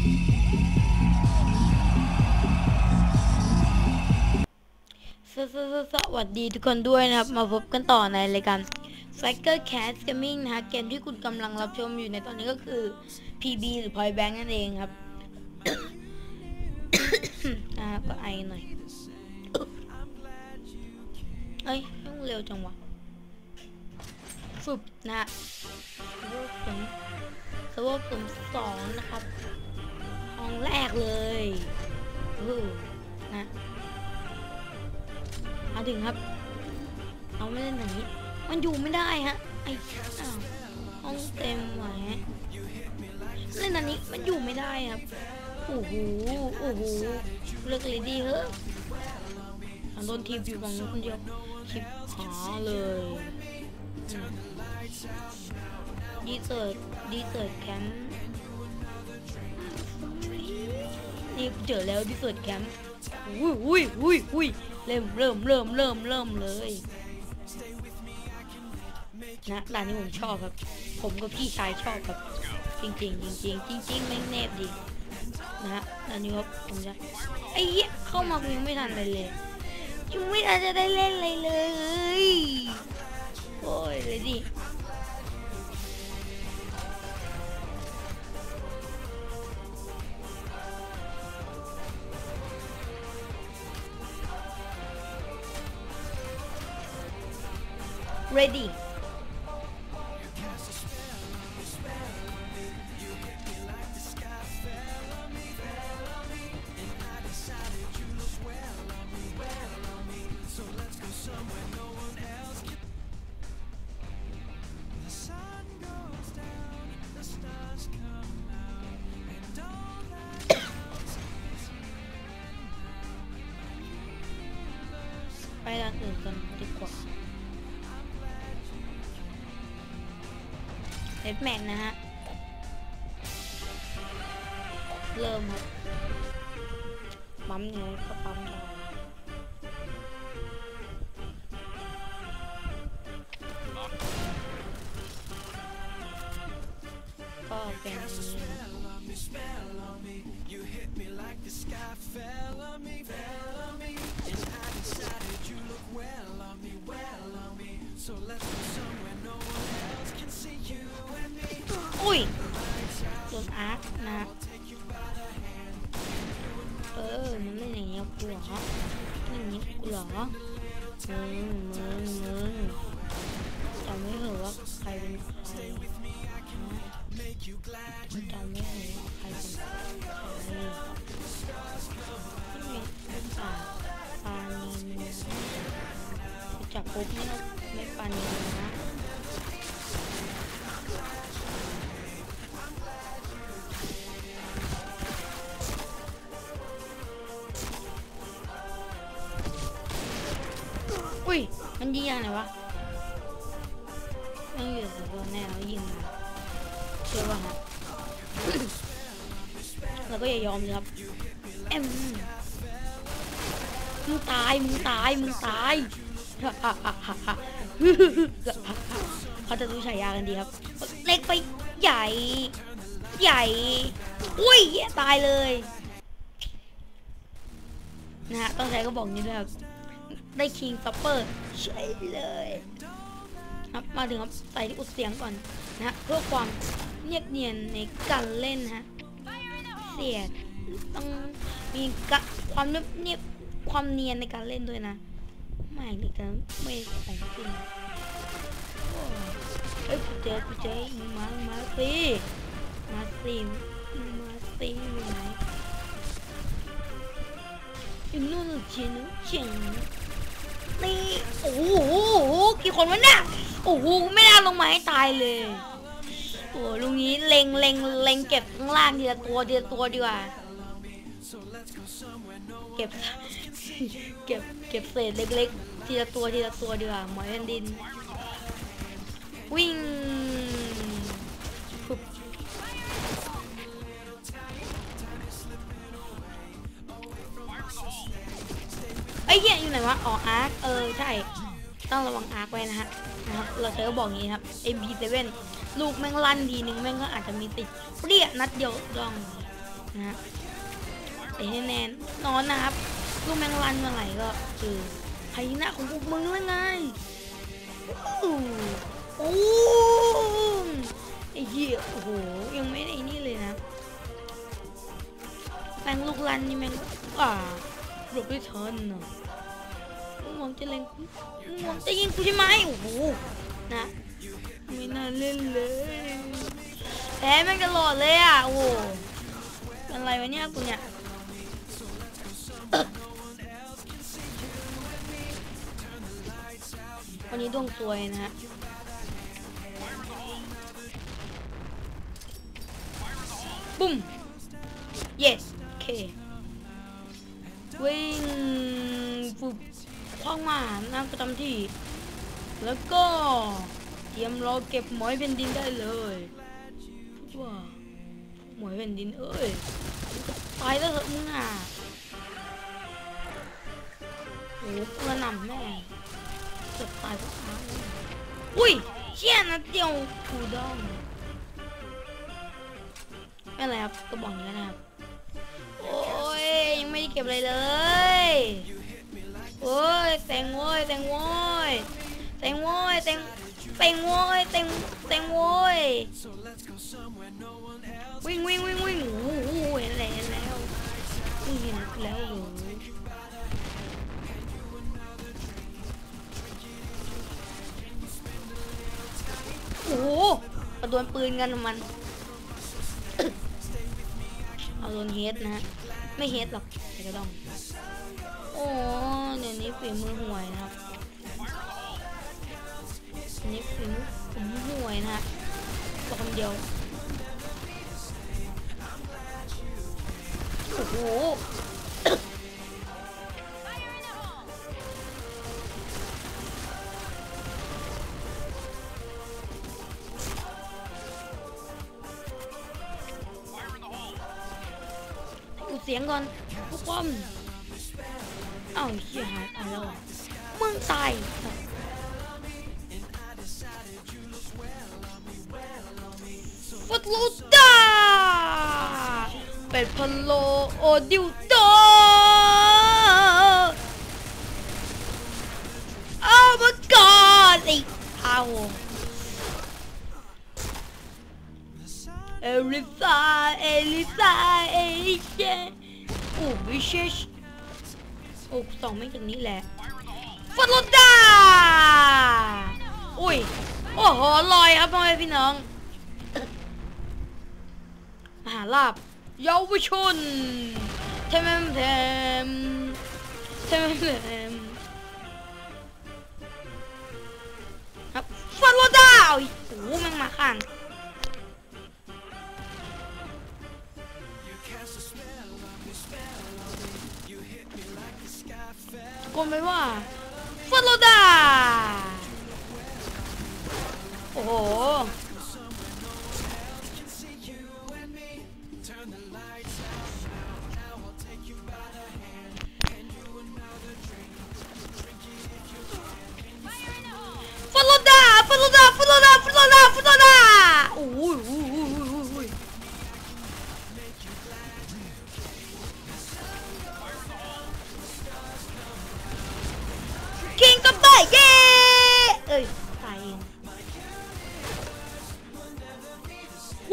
สสสสวัสดีทุกคนด้วยนะครับ มาพบกันต่อในรายการ f a c t o r Cat Gaming นะฮะเกมที่คุณกำลังรับชมอยู่ในตอนนี้ก็คือ PB หรือ Point Bank นั่นเองครับนะฮะก็ไอหน่อย เอ้ยต้องเร็วจังวะฝึบนะฮะสวอปผมสวอปผมสองนะครับ องแรกเลยอู้นะมาถึงครับ เอาไม่เล่นอย่างนี้ มันอยู่ไม่ได้ฮะ ไอ้อ้าวห้องเต็มว่ะฮะเล่นอันนี้มันอยู่ไม่ได้ครับ โอ้โห โอ้โห เลิกเลยดีเฮ้ยโดนทีบอยู่ฝั่งนู้นคนเดียวคลิปหาเลยดีเซิร์ตดีเซิร์ตแคมป์ นี่เจอแล้วดีเซิร์ตแคมป์อุ้ยอุ้ยอุ้ยอุ้ยเริ่มเริ่มเริ่มเริ่มเริ่มเลยนะด่านนี้ผมชอบครับ ผมกับพี่ชายชอบครับ จริงจริงๆจริงๆจริงๆแม่งแนบดีนะฮะด่านนี้ครับผมจะไอ้เหี้ยเข้ามากูยังไม่ทันเลยเลยยังไม่ทันจะได้เล่นเลยเลยโอ้ยเลยดิ ready ดแมนนะฮะ เริ่มครับปั๊มยังไงก็ปั๊มได้ก็เป็นอย่างนี้ อาร์คนะเออ มันเล่นอย่างเงี้ยกูเหรอเล่นอย่างเงี้ยกูเหรอมึงมึงมึงจำไม่เหรอว่าใครเป็นใครนะจำไม่เหรอว่าใครเป็นใครนี่ไงเป็นป่าปานีนจับปุ๊บไม่ต้องไม่ปานีนะ มันยิงยังไงวะต้องอยู่กับตัวแน่แล้วยิงมาเชื่อว่าฮะแล้วก็อย่ายอมเลยครับเอ็มมึงตายมึงตายมึงตายเขาจะรู้ฉายากันดีครับ เล็กไปใหญ่ ใหญ่ อุ้ยตายเลย นะฮะต้องใช้ก็บอกนี้ด้วยครับ ได้คิงซัปเปอร์ใช่เลยครับมาถึงครับใส่ที่อุดเสียงก่อนนะเพื่อความเนียบเนียนในการเล่นฮะเสียดต้องมีกะความเนียบเนียบความเนียนในการเล่นด้วยนะไม่หรือกันไม่ของจริงเฮ้ยกูเจอกูเจอมึงมามาสิมาสิมมาสิอยู่ไหนอยู่นู่นเชียนเชียน นี่โอ้โหกี่คนวะเนี่ยโอ้โหไม่น่าลงมาให้ตายเลยโอ้ลุงนี้เล็งเล็งเล็งเก็บข้างล่างทีละตัวทีละตัวดีกว่าเก็บเก็บเก็บเศษเล็กๆทีละตัวทีละตัวดีกว่าหมอยแผ่นดิน อยู่ไหนวะอ๋ออาร์คเออใช่ ต้องระวังอาร์คไว้นะฮะนะครับเราใช้ก็บอกอย่างนี้ครับ MP7 ลูกแม่งลั่นทีนึงแม่งก็อาจจะมีติดเปรี้ยนัดเดียวดองนะฮะไอ้แน่นนอนนะครับ ลูกแมงลันเมื่อไหร่ก็คือไฮน่าของพวกมึงแล้วไงอู้โอ้ไอ้เหี้ยโอ้โหยังไม่ได้ไอ้นี่เลยนะแมงลูกลันนี่แมงอ่าหลบไม่ทันอะ หวังจะเล็งกูมึงหวังจะยิงกูใช่ไหมโอ้โหนะไม่น่าเล่นเลยแพ้แม่งตลอดเลยอะโอ้โหเป็นไรวะเนี่ยกูเนี่ยวันนี้ดวงสวยนะฮะปุ้ม yes โอเควิ่งฝึก คว้างมานั่งประจำที่ แล้วก็เตรียมรอเก็บหมอยแผ่นดินได้เลยว้าหมอยแผ่นดินเอ้ยตายแล้วเหอะมึงอะโอ้โหกระหน่ำแม่เกือบตายทุกครั้งอุ้ยเชี่ยนะเดียวถูดองไม่เป็นไรครับก็บอกอย่างนี้นะครับ โอ้ยยังไม่ได้เก็บอะไรเลย โอ้ยแตงโว้ยแตงโว้ยแตงโว้ยแตงแตงโว้ยแตงแตงโว้ยวิ่งวิ่งวิ่งวิ่งโอ้โหเห็นแล้วเห็นแล้วเห็นแล้วโอ้โหโอ้โหกระดวนปืนกันมัน เอาโดนเฮดนะฮะไม่เฮดหรอกแต่ก็ต้อง โอ้ นี้ฝีมือห่วยนะครับอันนี้ฝีมือผมห่วยนะฮะบอกคนเดียว โอ้โห ฟัดโลดาเป็ดพะโลโอดิวโตโอ้ my god ไอ้เอาเอลิซาเอลิซาเอลิเชโอ้วิเชชโอ้สองไม่จากนี้แหละฟัดโลดาอุ้ยโอ้โหลอยครับพ่อแม่พี่น้อง หาลาบเยาวชนเทมเทมเทมเทมครับฟันโลดาวโอ้โหแมันมาข้างตะโกนไปว่า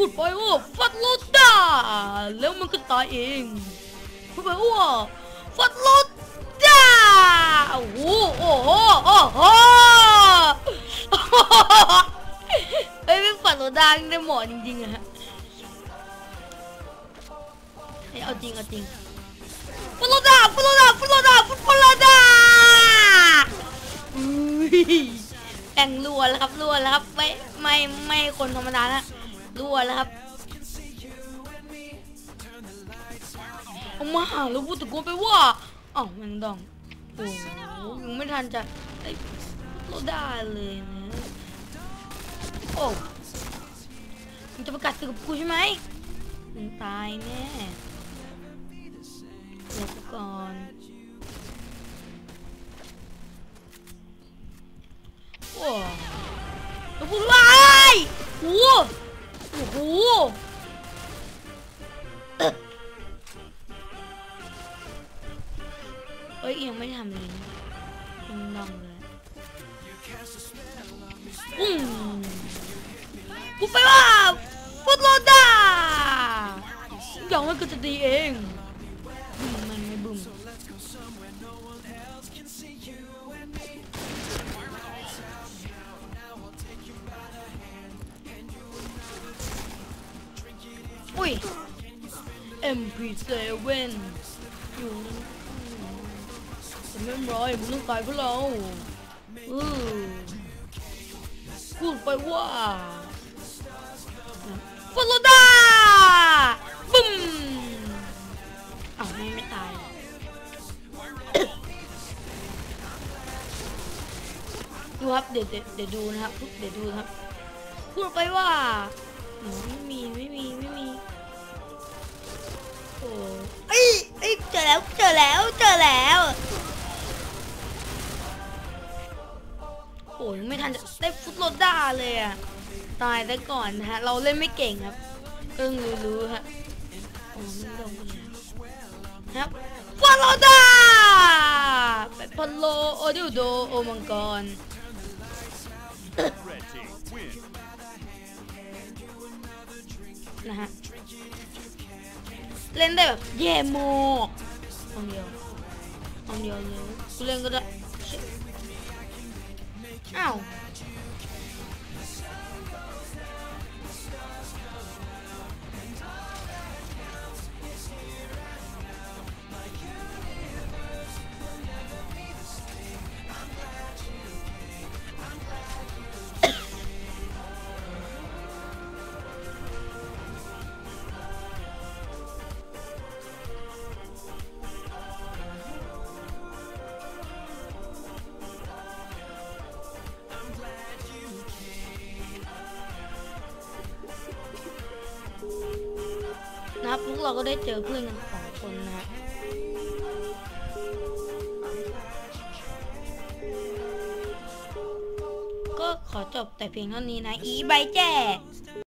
พูดไปว่าฟัดโลดาแล้วมันก็ตายเองพูดไปว่าฟัดโลดาโอ้โหโอ้โหโอ้โหเฮ้ยไม่ฝันตัวดังได้หมอจริงๆอะฮะเฮ้ยอาจริงเอาจริงฟุตโลดาฟุตโลดาฟุตโลดาฟุตโลดาอุ้ยแต่งรัวแล้วครับรัวแล้วครับไม่ไม่ไม่คนธรรมดานะ รัวแล้วครับเอามาหาแล้วพูดตะโกนไปว่าอ้าวแมงดองโอ้ยังไม่ทันจะไอ้ฟุตโลดาเลยนะโอ้มึงจะประกาศศึกกับกูใช่ไหมมึงตายแน่เดี๋ยวก่อนโอ้แล้วพูดว่าอ้โอ้โหโอ้ อ้โหเอ้ยยังไม่ทำเลยยังลองเลยอืมกูไปว่าฟุตโลดาย่างว่าก็จะดีเองมันไม่บึ้ม ย MP7 อยู่แต่ไม่เป็นไรมึงต้องตายเพื่อเราเออพูดไปว่าฟลอดาบึ้มอ้าวไม่ไม่ตายดูครับเดี๋ยวเดี๋ยวเดี๋ยวดูนะครับเดี๋ยวดูครับ พูดไปว่า ไม่มีไม่มีไม่มี เอ้ยเอ้ยเจอแล้วเจอแล้วเจอแล้วโอ้ยไม่ทันจะได้ฟุตโรด้าเลยอะตายแต่ก่อนนะฮะ เราเล่นไม่เก่งครับเอิงรู้ๆฮะโอ้ไม่ลงไปแล้วครับฟุตโรด้าไปพอลโลโอดิวโดโอมังกรนะฮะ เล่นได้แบบแย่โมกคนเดียวคนเดียวเลยกูเล่นก็ได้ วกเราก็ได้เจอเพื่อนกันสองคนนะฮะก็ขอจบแต่เพียงเท่านี้นะ อีใบแจ้